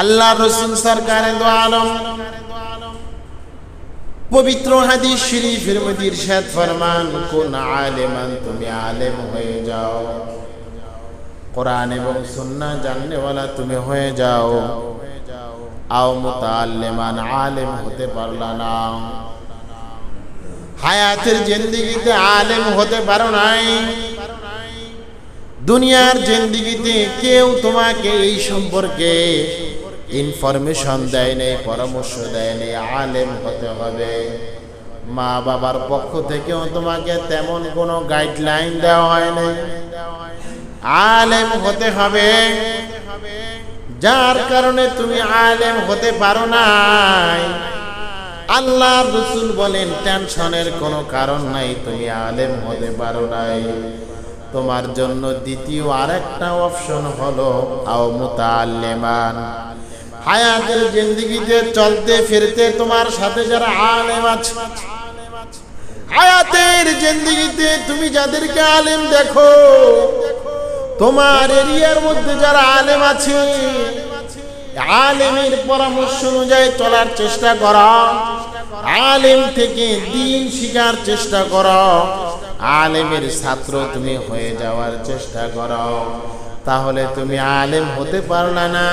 আল্লাহ রসুল সরকারে দো আলম। পবিত্র হাদিস শরীফের মধ্যে ইরশাদ ফরমান, কোন আলেমান তুমি আলেম হয়ে যাও। কোরআন এবং সুন্নাহ জাননেওয়ালা তুমি হয়ে যাও। আও মুতাআল্লিমান আলেম হতে পারলা না। হায়াতের জিন্দিগিতে আলেম হতে পারো নাই। দুনিয়ার জিন্দিগিতে কেউ তোমাকে এই সম্পর্কে ইনফরমেশন দেয় নেই, পরামর্শ দেয় নেই, আলেম হতে হবে। মা বাবার পক্ষ থেকেও তোমাকে তেমন কোনো গাইডলাইন দেওয়া হয় নাই। আলেম হতে হবে। যার কারণে তুমি আলেম হতে পারো নাই। আল্লাহ রসুল বলেন, টেনশনের কোনো কারণ নাই, তুমি আলেম হতে পারো নাই। তোমার জন্য দ্বিতীয় আরেকটা অপশন হলো, আও মুতাআল্লিমান। হায়াতের জিন্দিগিতে চলতে, ফিরতে তোমার সাথে যারা আলেম আছে। হায়াতের জিন্দিগিতে তুমি যাদেরকে আলেম দেখো, তোমার এরিয়ার মধ্যে যারা আলেম আছে, আলেমের পরামর্শ অনুযায়ী চলার চেষ্টা করো। আলেম থেকে দিন শিকার চেষ্টা করো। আলেমের ছাত্র তুমি হয়ে যাওয়ার চেষ্টা করো। তাহলে তুমি আলেম হতে পারলা না।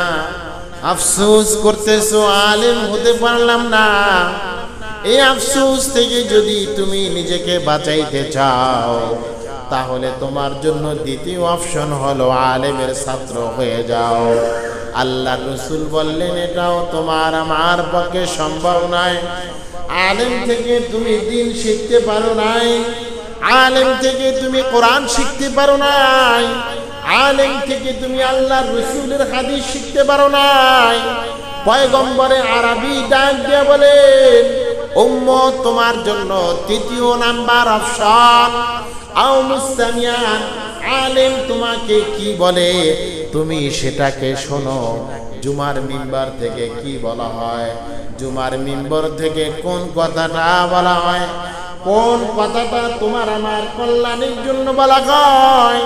আফসোস করতেছো, আলেম হতে পারলাম না। এই আফসোস থেকে যদি তুমি নিজেকে বাঁচাইতে চাও, তাহলে তোমার জন্য দ্বিতীয় অপশন হলো আলেমের ছাত্র হয়ে যাও। আল্লাহ রসুল বললেন, এটাও তোমার, আমার পক্ষে সম্ভব নয়। আলেম থেকে তুমি দিন শিখতে পারো নাই। আলেম থেকে তুমি কোরআন শিখতে পারো নাই। আলেম থেকে তুমি আল্লাহ রসুলের হাদিস শিখতে পারো নাই। পয়গম্বরে আরবি ডাক দিয়ে বলেন, উম্মত, তোমার জন্য তৃতীয় নাম্বার অপশন। আও মুস্তামিয়ান আলেম তোমাকে কি বলে? তুমি সেটাকে শোনো। জুমার মিম্বার থেকে কি বলা হয়? জুমার মিম্বর থেকে কোন কথাটা বলা হয়? কোন কথাটা তোমার আমার কল্যাণের জন্য বলা হয়?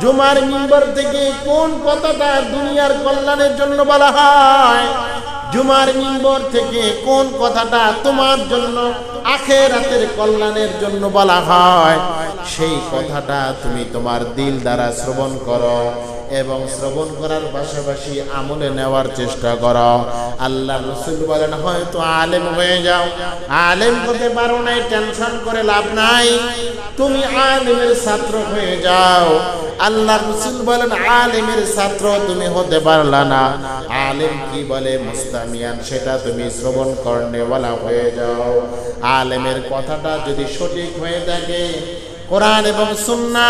জুমার মিম্বর থেকে কোন কথাটা দুনিয়ার কল্যাণের জন্য বলা হয়? জুমার মিম্বর থেকে কোন কথাটা তোমার জন্য আখেরাতের কল্যাণের জন্য বলা হয়? সেই কথাটা তুমি তোমার দিল দ্বারা শ্রবণ করো এবং শ্রবণ করার পাশাপাশি আমলে নেওয়ার চেষ্টা করো। আল্লাহ রসুল বলেন, হয়তো আলেম হয়ে যাও। আলেম হতে পারো নাই, টেনশন করে লাভ নাই। তুমি আলেমের ছাত্র হয়ে যাও। আল্লাহ রসুল বলেন, আলেমের ছাত্র তুমি হতে পারলা না। আলেম কি বলে? মুস্তামিয়ান, সেটা তুমি শ্রবণ কর্ণেওয়ালা হয়ে যাও। আলেমের কথাটা যদি সঠিক হয়ে থাকে, কোরআন এবং সুন্না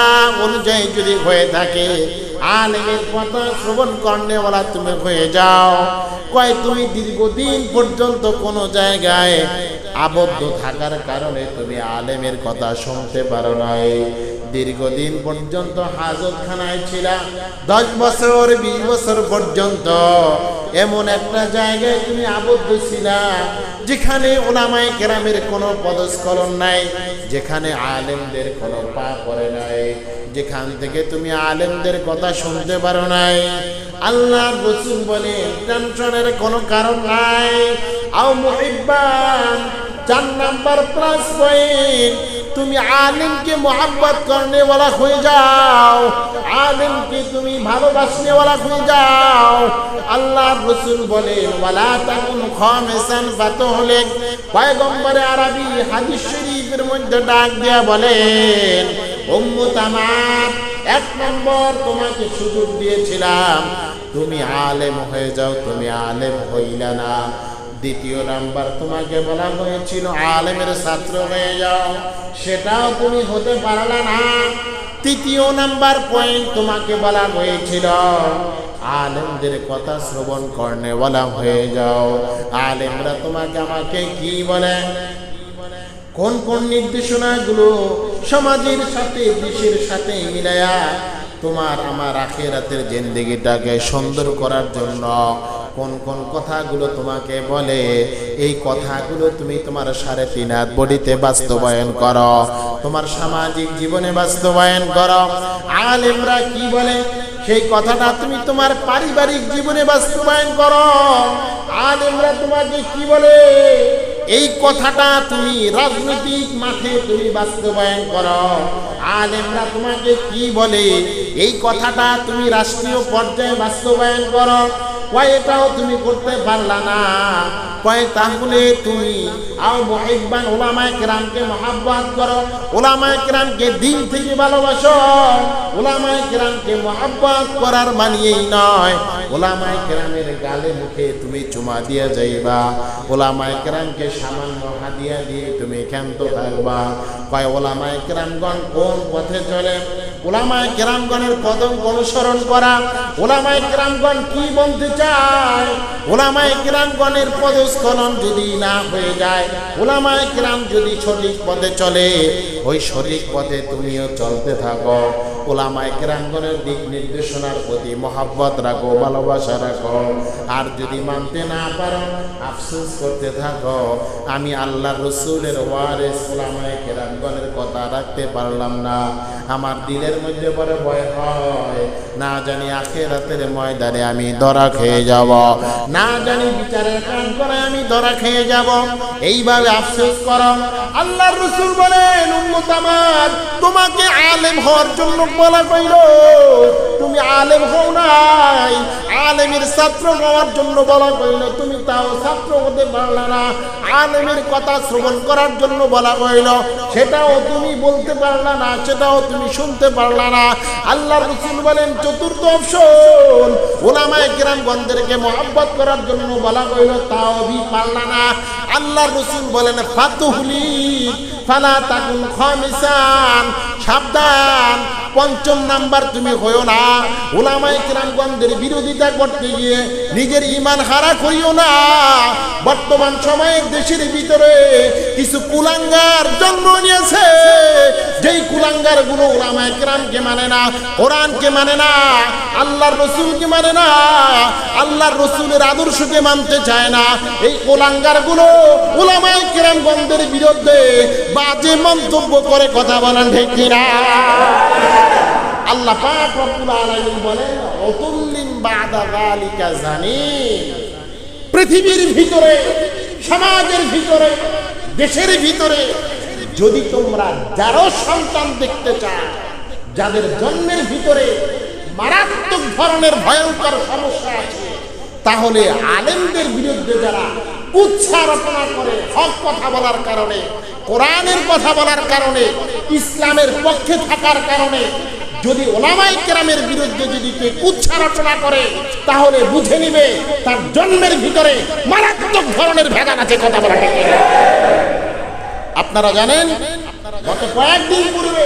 অনুযায়ী যদি হয়ে থাকে, আলেমের কথা শ্রবণ কর্ণেওয়ালা তুমি হয়ে যাও। কয়, তুমি দীর্ঘদিন পর্যন্ত কোনো জায়গায় আবদ্ধ থাকার কারণে তুমি আলেমের কথা শুনতে পারো নাই। দীর্ঘদিন পর্যন্ত হাজতখানায় ছিলা, দশ বছর, বিশ বছর পর্যন্ত। এমন একটা জায়গায় তুমি আবদ্ধ ছিলা, যেখানে ওলামায় কেরামের কোনো পদস্খলন নাই, যেখানে আলেমদের কোনো পা পড়ে নাই, যেখান থেকে তুমি আলেমদের কথা শুনতে পারো নাই। আল্লাহ রসুল বলে, টেনশনের কোনো কারণ নাই। আও মুহিব্বান, চার নাম্বার প্লাস পয়েন্ট তুমি আলিমকে মোহাম্মত করনেওয়ালা হয়ে যাও। আলিমকে তুমি ভালোবাসনেওয়ালা হয়ে যাও। আল্লাহ রসুল বলে ওয়ালা তাকুন খামেসান ফাতহলেক পয়গম্বরে আরবি হাদিস শরীফের মধ্যে ডাক দেয়া বলেন, উম্মত আমার, এক নম্বর তোমাকে সুযোগ দিয়েছিলাম। তুমি আলেম হয়ে যাও, তুমি আলেম হইলা না। দ্বিতীয় নাম্বার তোমাকে বলা হয়েছিল আলেমের ছাত্র হয়ে যাও। সেটাও তুমি হতে পারলা না। তৃতীয় নাম্বার পয়েন্ট তোমাকে বলা হয়েছিল, আলেমদের কথা শ্রবণ করনে বলা হয়ে যাও। আলেমরা তোমাকে আমাকে কি বলে? কোন কোন নির্দেশনাগুলো সমাজের সাথে, দেশের সাথে মিলায়া তোমার আমার আখেরাতের জিন্দেগিটাকে সুন্দর করার জন্য কোন কোন কথাগুলো তোমাকে বলে? এই কথাগুলো তুমি তোমার সাড়ে তিন হাত বডিতে বাস্তবায়ন করো। তোমার সামাজিক জীবনে বাস্তবায়ন করো। আলেমরা কি বলে? সেই কথাটা তুমি তোমার পারিবারিক জীবনে বাস্তবায়ন করো। আলেমরা তোমাকে কি বলে? এই কথাটা তুমি রাজনৈতিক মাঠে তুমি বাস্তবায়ন করো। আলেমরা তোমাকে কি বলে? এই কথাটা তুমি রাষ্ট্রীয় পর্যায়ে বাস্তবায়ন করো। কয় এটাও তুমি করতে পারলা না? কয় তাহলে তুমি আও মহিব্বান ওলামায় মহাব্বাত করো। ওলামায় দিন থেকে ভালোবাসো। ওলামায় মহাব্বাত করার মানিয়েই নয়। ওলামায় গালে মুখে তুমি চুমা দিয়ে যাইবা। ওলামায় কেরামকে সামান্য হাদিয়া দিয়ে তুমি ক্ষান্ত থাকবা। কয় ওলামায় কেরামগণ কোন পথে চলে? ওলামায় কেরামগণের কদম অনুসরণ করা। ওলামায় কেরামগণ কি বলতে পদস্খলন যদি না হয়ে যায় কিরাম যদি সঠিক পথে চলে, ওই সঠিক পথে তুমিও চলতে থাকো। ওলামায় কেরামগণের দিক নির্দেশনার প্রতি মহাব্বত রাখো, ভালোবাসা রাখো। আর যদি মানতে না পারো, আফসোস করতে থাকো। আমি আল্লাহ রসুলের ওয়ারেস ওলামায় কেরামগণের কথা রাখতে পারলাম না। আমার দিলের মধ্যে বড় ভয় হয়। না জানি আখেরাতের ময়দানে আমি ধরা খেয়ে যাব। না জানি বিচারের করে আমি ধরা খেয়ে যাব। এইভাবে আফসোস করো। আল্লাহর রসুল বলেন, উম্মত আমার, তোমাকে আলেম হওয়ার জন্য বলা কইল তুমি আলেম হও নাই। আলেমের ছাত্র হওয়ার জন্য বলা কইল তুমি তাও ছাত্র হতে পারলে না। আলেমের কথা শ্রবণ করার জন্য বলা কইল সেটাও তুমি বলতে পারলে না, সেটাও তুমি শুনতে পারলে না। আল্লাহ রসুল বলেন, চতুর্থ অপশন ওলামায় কিরামগঞ্জদেরকে মহাব্বত করার জন্য বলা কইল তাও ভি পারলা না। আল্লাহ রসুল বলেন ফাতুহলি ফালা তাকুন খমিসান, সাবধান। পঞ্চম নাম্বার তুমি হইও না। ওলামায় কিরামগঞ্জের বিরোধিতা করতে গিয়ে নিজের ইমান হারা করিও না। বর্তমান সময়ের দেশের ভিতরে কিছু কুলাঙ্গার জন্ম নিয়েছে। যেই কুলাঙ্গারগুলো ওলামায় কিরামকে মানে না, কোরআনকে মানে না, আল্লাহর রসুলকে মানে না, আল্লাহর রসুলের আদর্শকে মানতে চায় না। এই কুলাঙ্গারগুলো ওলামায় কিরামগঞ্জের বিরুদ্ধে বাজে মন্তব্য করে কথা বলেন ঠিক কিনা? আল্লাহ পাক রব্বুল আলামিন বলেন অতুল্লিন বাদা যালিকা জানিন পৃথিবীর ভিতরে, সমাজের ভিতরে, দেশের ভিতরে যদি তোমরা যারও সন্তান দেখতে চাও, যাদের জন্মের ভিতরে মারাত্মক ধরনের ভয়ঙ্কর সমস্যা আছে, তাহলে আলেমদের বিরুদ্ধে যারা উচ্চারণা করে, হক কথা বলার কারণে, কোরআনের কথা বলার কারণে, ইসলামের পক্ষে থাকার কারণে যদি ওলামাই কেরামের বিরুদ্ধে যদি কেউ রচনা করে, তাহলে বুঝে নিবে তার জন্মের ভিতরে মারাত্মক ধরনের ভেদান আছে কথা বলা? আপনারা জানেন, গত কয়েকদিন পূর্বে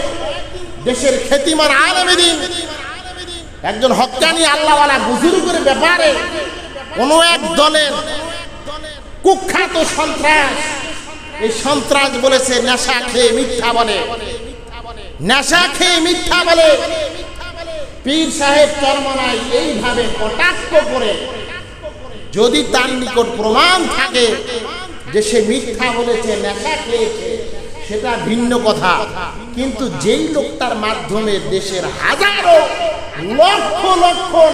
দেশের খ্যাতিমান আলমেদিন একজন হকানি আল্লাহওয়ালা বুজুর্গের ব্যাপারে কোনো এক দলের কুখ্যাত সন্ত্রাস, এই সন্ত্রাস বলেছে নেশা খেয়ে মিথ্যা বলে নেশা খেয়ে মিথ্যা বলে। পীর সাহেব চরমনায় এইভাবে কটাক্ষ করে। যদি তার নিকট প্রমাণ থাকে যে সে মিথ্যা বলেছে, নেশা খেয়েছে, সেটা ভিন্ন কথা। কিন্তু যেই লোকটার মাধ্যমে দেশের হাজারো লক্ষ লক্ষ